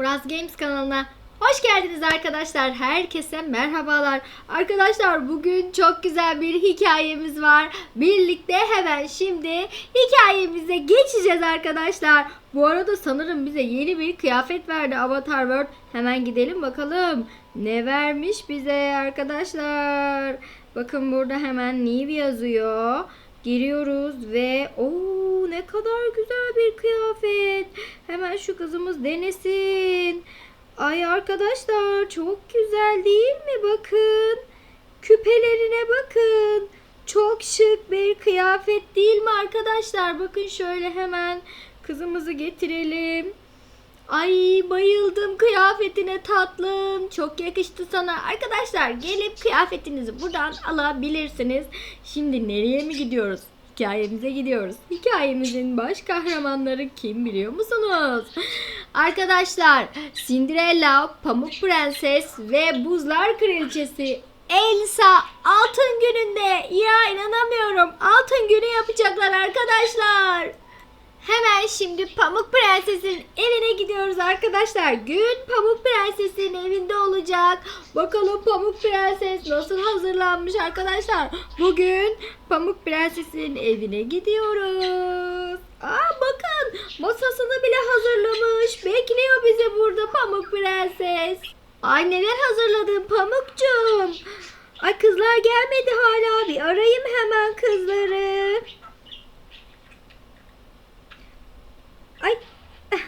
Uraz Games kanalına hoş geldiniz arkadaşlar. Herkese merhabalar. Arkadaşlar bugün çok güzel bir hikayemiz var. Birlikte hemen şimdi hikayemize geçeceğiz arkadaşlar. Bu arada sanırım bize yeni bir kıyafet verdi Avatar World. Hemen gidelim bakalım. Ne vermiş bize arkadaşlar? Bakın burada hemen Nive yazıyor. Giriyoruz ve ne kadar güzel bir kıyafet. Hemen şu kızımız denesin. Ay arkadaşlar çok güzel değil mi? Bakın. Küpelerine bakın. Çok şık bir kıyafet değil mi arkadaşlar? Bakın şöyle hemen kızımızı getirelim. Ay bayıldım kıyafetine tatlım. Çok yakıştı sana. Arkadaşlar gelip kıyafetinizi buradan alabilirsiniz. Şimdi nereye mi gidiyoruz? Hikayemize gidiyoruz. Hikayemizin baş kahramanları kim biliyor musunuz? Arkadaşlar Cinderella, Pamuk Prenses ve Buzlar Kraliçesi Elsa altın gününde ya inanamıyorum altın günü yapacaklar arkadaşlar. Hemen şimdi Pamuk Prenses'in evine gidiyoruz arkadaşlar. Gün Pamuk Prenses'in evinde olacak. Bakalım Pamuk Prenses nasıl hazırlanmış arkadaşlar. Bugün Pamuk Prenses'in evine gidiyoruz. Aa bakın masasını bile hazırlamış. Bekliyor bizi burada Pamuk Prenses. Ay neler hazırladın Pamukcuğum. Ay kızlar gelmedi hala. Bir arayayım hemen kızları. Ay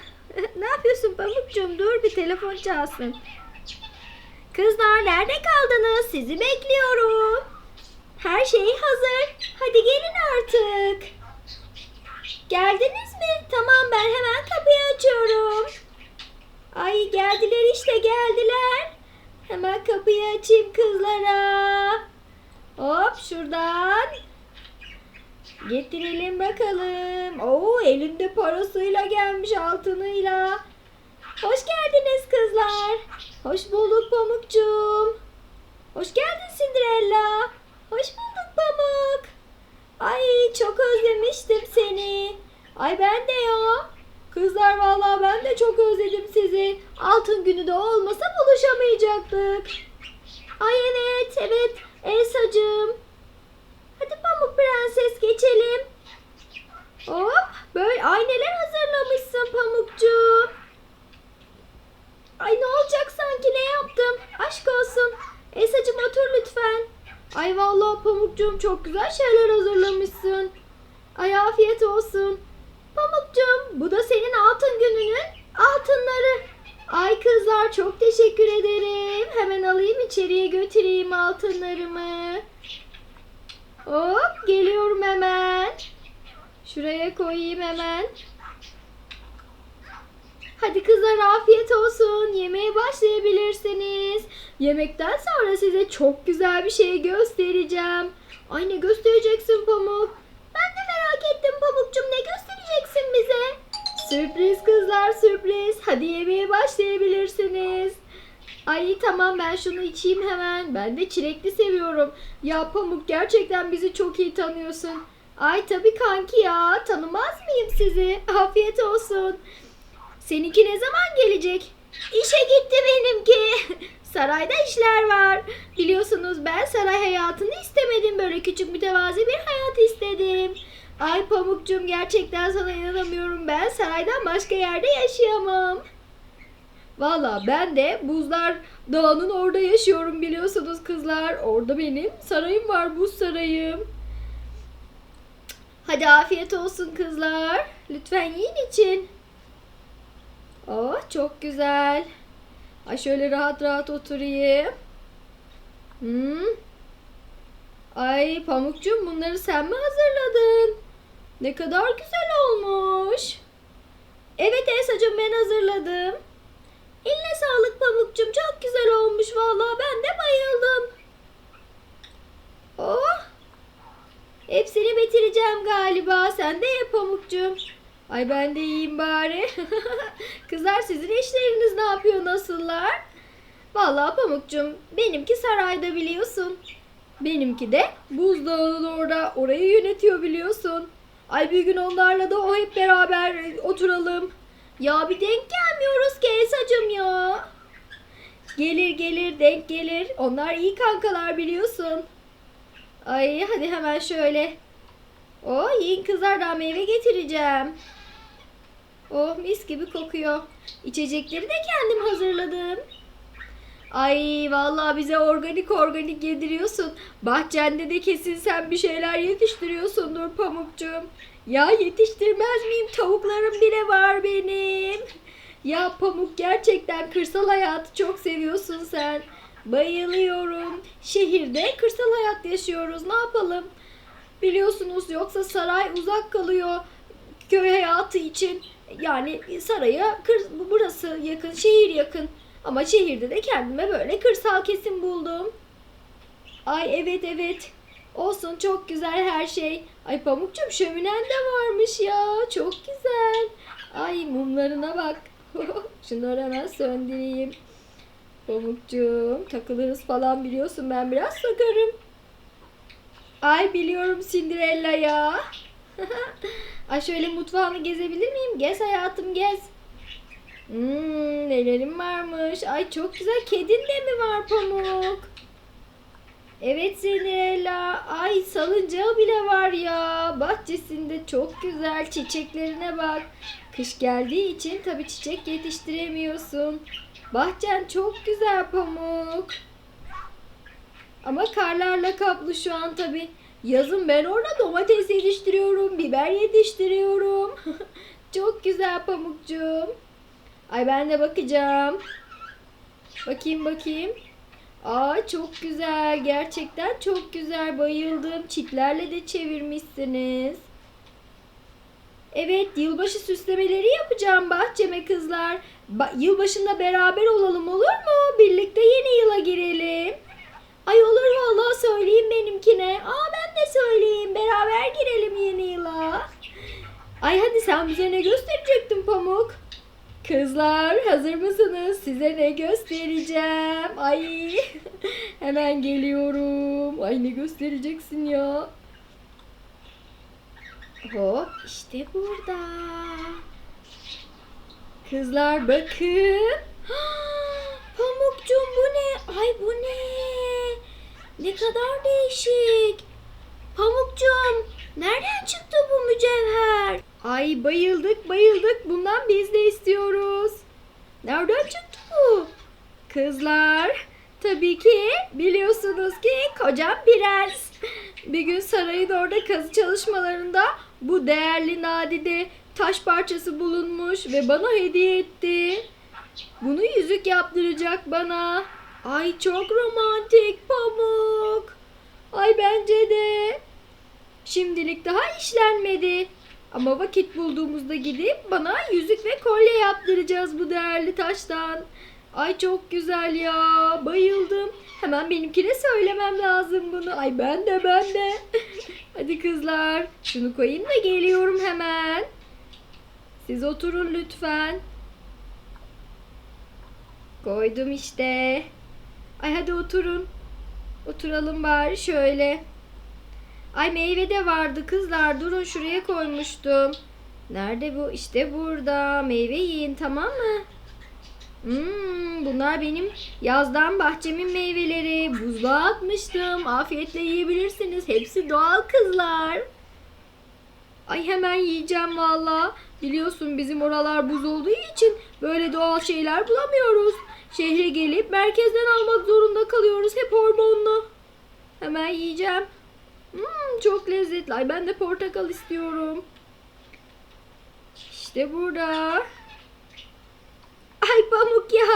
ne yapıyorsun Pamukcuğum? Dur bir telefon çalsın. Kızlar nerede kaldınız? Sizi bekliyorum. Her şey hazır. Hadi gelin artık. Geldiniz mi? Tamam ben hemen kapıyı açıyorum. Ay geldiler işte geldiler. Hemen kapıyı açayım kızlara. Hop şuradan. Getirelim bakalım. Oo elinde parasıyla gelmiş altınıyla. Hoş geldiniz kızlar. Hoş bulduk Pamukcuğum. Hoş geldin Cinderella. Hoş bulduk Pamuk. Ay çok özlemiştim seni. Ay ben de ya. Kızlar vallahi ben de çok özledim sizi. Altın günü de olmasa buluşamayacaktık. Ay evet evet Elsa'cığım. Prenses geçelim. Hop böyle ay neler hazırlamışsın Pamukcuğum. Ay ne olacak sanki ne yaptım? Aşk olsun. Esacığım otur lütfen. Ay vallahi Pamukcuğum çok güzel şeyler hazırlamışsın. Ay afiyet olsun. Pamukcuğum bu da senin altın gününün altınları. Ay kızlar çok teşekkür ederim. Hemen alayım içeriye götüreyim altınlarımı. Hop geliyorum hemen. Şuraya koyayım hemen. Hadi kızlar afiyet olsun. Yemeğe başlayabilirsiniz. Yemekten sonra size çok güzel bir şey göstereceğim. Ay ne göstereceksin Pamuk? Ben de merak ettim Pamukcum ne göstereceksin bize? Sürpriz kızlar sürpriz. Hadi yemeğe başlayabilirsiniz. Ay tamam ben şunu içeyim hemen. Ben de çilekli seviyorum. Ya Pamuk gerçekten bizi çok iyi tanıyorsun. Ay tabii kanki ya. Tanımaz mıyım sizi? Afiyet olsun. Seninki ne zaman gelecek? İşe gitti benimki. Sarayda işler var. Biliyorsunuz ben saray hayatını istemedim. Böyle küçük mütevazi bir hayat istedim. Ay Pamukcuğum gerçekten sana inanamıyorum. Ben saraydan başka yerde yaşayamam. Valla ben de Buzlar Dağı'nın orada yaşıyorum biliyorsunuz kızlar. Orada benim sarayım var buz sarayım. Hadi afiyet olsun kızlar. Lütfen yiyin için. Oh çok güzel. Ay şöyle rahat rahat oturayım. Hmm. Ay Pamukcuğum bunları sen mi hazırladın? Ne kadar güzel olmuş. Evet Elsa'cığım ben hazırladım. Eline sağlık Pamukcuğum. Çok güzel olmuş vallahi. Ben de bayıldım. Oh. Hepsini bitireceğim galiba. Sen de ye Pamukcuğum. Ay ben de yiyeyim bari. Kızlar sizin eşleriniz ne yapıyor nasıllar? Vallahi Pamukcuğum benimki sarayda biliyorsun. Benimki de buzdağının orada. Orayı yönetiyor biliyorsun. Ay bir gün onlarla da o hep beraber oturalım. Ya bir denk gelmiyoruz ki Elsa'cığım Gelir gelir denk gelir. Onlar iyi kankalar biliyorsun. Ay hadi hemen şöyle. Oh yiyin kızlar daha meyve getireceğim. Oh mis gibi kokuyor. İçecekleri de kendim hazırladım. Ay vallahi bize organik organik yediriyorsun. Bahçende de kesin sen bir şeyler yetiştiriyorsundur pamukcuğum. Ya yetiştirmez miyim? Tavuklarım bile var benim. Ya Pamuk gerçekten kırsal hayatı çok seviyorsun sen. Bayılıyorum. Şehirde kırsal hayat yaşıyoruz. Ne yapalım? Biliyorsunuz yoksa saray uzak kalıyor köy hayatı için. Yani saraya kır, burası yakın, şehir yakın. Ama şehirde de kendime böyle kırsal kesim buldum. Ay evet evet. Olsun çok güzel her şey. Ay Pamukcuğum şöminen de varmış ya. Çok güzel. Ay mumlarına bak. Şunları hemen söndüreyim. Pamukcuğum takılırız falan biliyorsun ben biraz sakarım. Ay biliyorum Cinderella ya. Ay şöyle mutfağını gezebilir miyim? Gez hayatım gez. Hmm, nelerim varmış. Ay çok güzel. Kedin de mi var Pamuk? Evet Cinderella. Ay salıncağı bile var ya. Bahçesinde çok güzel. Çiçeklerine bak. Kış geldiği için tabii çiçek yetiştiremiyorsun. Bahçen çok güzel Pamuk. Ama karlarla kaplı şu an tabii. Yazın ben orada domates yetiştiriyorum, biber yetiştiriyorum. çok güzel Pamukcuğum. Ay ben de bakacağım. Bakayım bakayım. Aa çok güzel. Gerçekten çok güzel. Bayıldım. Çitlerle de çevirmişsiniz. Evet, yılbaşı süslemeleri yapacağım bahçeme kızlar. Ba- yılbaşında beraber olalım olur mu? Birlikte yeni yıla girelim. Ay olur vallahi söyleyeyim benimkine. Aa ben de söyleyeyim. Beraber girelim yeni yıla. Ay hadi sen bize ne gösterecektin Pamuk? Kızlar hazır mısınız? Size ne göstereceğim? Ay hemen geliyorum. Ay ne göstereceksin ya? Hop işte burada. Kızlar bakın. Pamukcuğum bu ne? Ay bu ne? Ne kadar değişik. Pamukcuğum nereden çıktı bu mücevher? Ay bayıldık bayıldık. Bundan biz de istiyoruz. Nereden çıktı bu? Kızlar tabii ki biliyorsunuz ki kocam prens. Bir gün sarayın orada kazı çalışmalarında bu değerli nadide taş parçası bulunmuş ve bana hediye etti. Bunu yüzük yaptıracak bana. Ay çok romantik pamuk. Ay bence de. Şimdilik daha işlenmedi. Ama vakit bulduğumuzda gidip bana yüzük ve kolye yaptıracağız bu değerli taştan. Ay çok güzel ya. Bayıldım. Hemen benimkine söylemem lazım bunu. Ay ben de ben de. Hadi kızlar. Şunu koyayım da geliyorum hemen. Siz oturun lütfen. Koydum işte. Ay hadi oturun. Oturalım bari şöyle. Ay meyve de vardı kızlar. Durun şuraya koymuştum. Nerede bu? İşte burada. Meyve yiyin tamam mı? Hmm, bunlar benim yazdan bahçemin meyveleri. Buzluğa atmıştım. Afiyetle yiyebilirsiniz. Hepsi doğal kızlar. Ay hemen yiyeceğim valla. Biliyorsun bizim oralar buz olduğu için böyle doğal şeyler bulamıyoruz. Şehre gelip merkezden almak zorunda kalıyoruz. Hep hormonlu. Hemen yiyeceğim. Hmm, çok lezzetli. Ay ben de portakal istiyorum. İşte burada. Ay Pamuk ya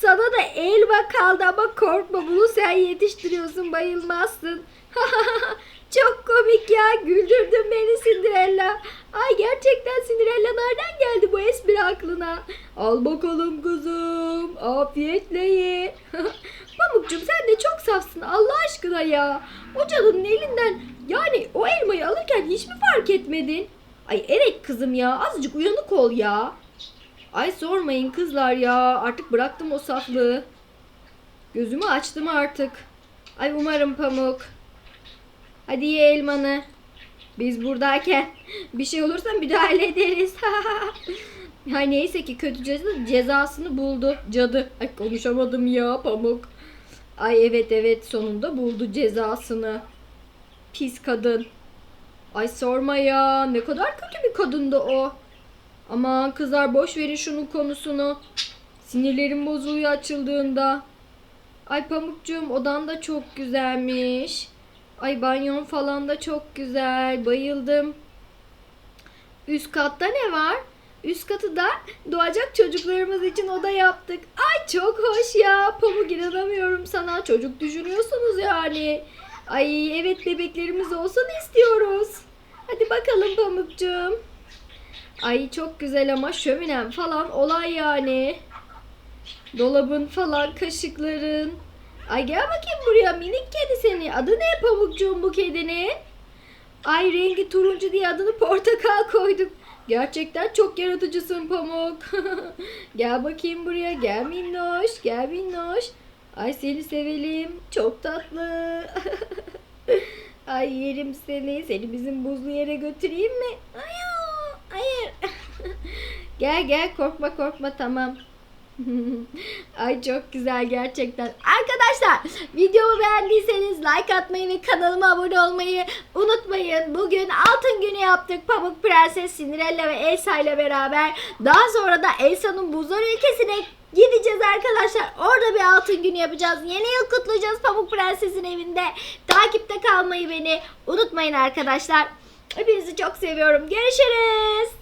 sana da elma kaldı ama korkma bunu sen yetiştiriyorsun bayılmazsın. Çok komik ya güldürdün beni Cinderella. Ay gerçekten Cinderella nereden geldi bu espri aklına? Al bakalım kızım afiyetle ye. Pamukcuğum sen de çok safsın Allah aşkına ya. O cadının elinden yani o elmayı alırken hiç mi fark etmedin? Ay evet kızım ya azıcık uyanık ol ya. Ay sormayın kızlar ya artık bıraktım o saflığı. Gözümü açtım artık. Ay umarım Pamuk. Hadi ye elmanı. Biz buradayken bir şey olursa müdahale ederiz. Ha neyse ki kötü cadı cezasını buldu. Cadı. Ay konuşamadım ya pamuk. Ay evet evet sonunda buldu cezasını. Pis kadın. Ay sorma ya ne kadar kötü bir kadındı o. Aman kızlar boş verin şunun konusunu. Sinirlerim bozuluyor açıldığında. Ay Pamukcuğum odan da çok güzelmiş. Ay banyon falan da çok güzel. Bayıldım. Üst katta ne var? Üst katı doğacak çocuklarımız için oda yaptık. Ay çok hoş ya. Pamuk inanamıyorum sana. Çocuk düşünüyorsunuz yani. Ay evet bebeklerimiz olsun istiyoruz. Hadi bakalım Pamukcuğum. Ay çok güzel ama şöminem falan olay yani. Dolabın falan kaşıkların. Ay gel bakayım buraya minik kedi seni. Adı ne Pamukcuğum bu kedinin? Ay rengi turuncu diye adını portakal koyduk. Gerçekten çok yaratıcısın Pamuk. gel bakayım buraya. Gel minnoş. Gel minnoş. Ay seni sevelim. Çok tatlı. Ay yerim seni. Seni bizim buzlu yere götüreyim mi? Ay, hayır. gel gel korkma korkma tamam. Ay çok güzel gerçekten. Arkadaşlar videomu beğendiyseniz like atmayı ve kanalıma abone olmayı unutmayın. Bugün altın günü yaptık. Pamuk Prenses Cinderella ve Elsa ile beraber. Daha sonra da Elsa'nın buzlar ülkesine gideceğiz arkadaşlar. Orada bir altın günü yapacağız. Yeni yıl kutlayacağız Pamuk Prenses'in evinde. Takipte kalmayı beni unutmayın arkadaşlar. Hepinizi çok seviyorum. Görüşürüz.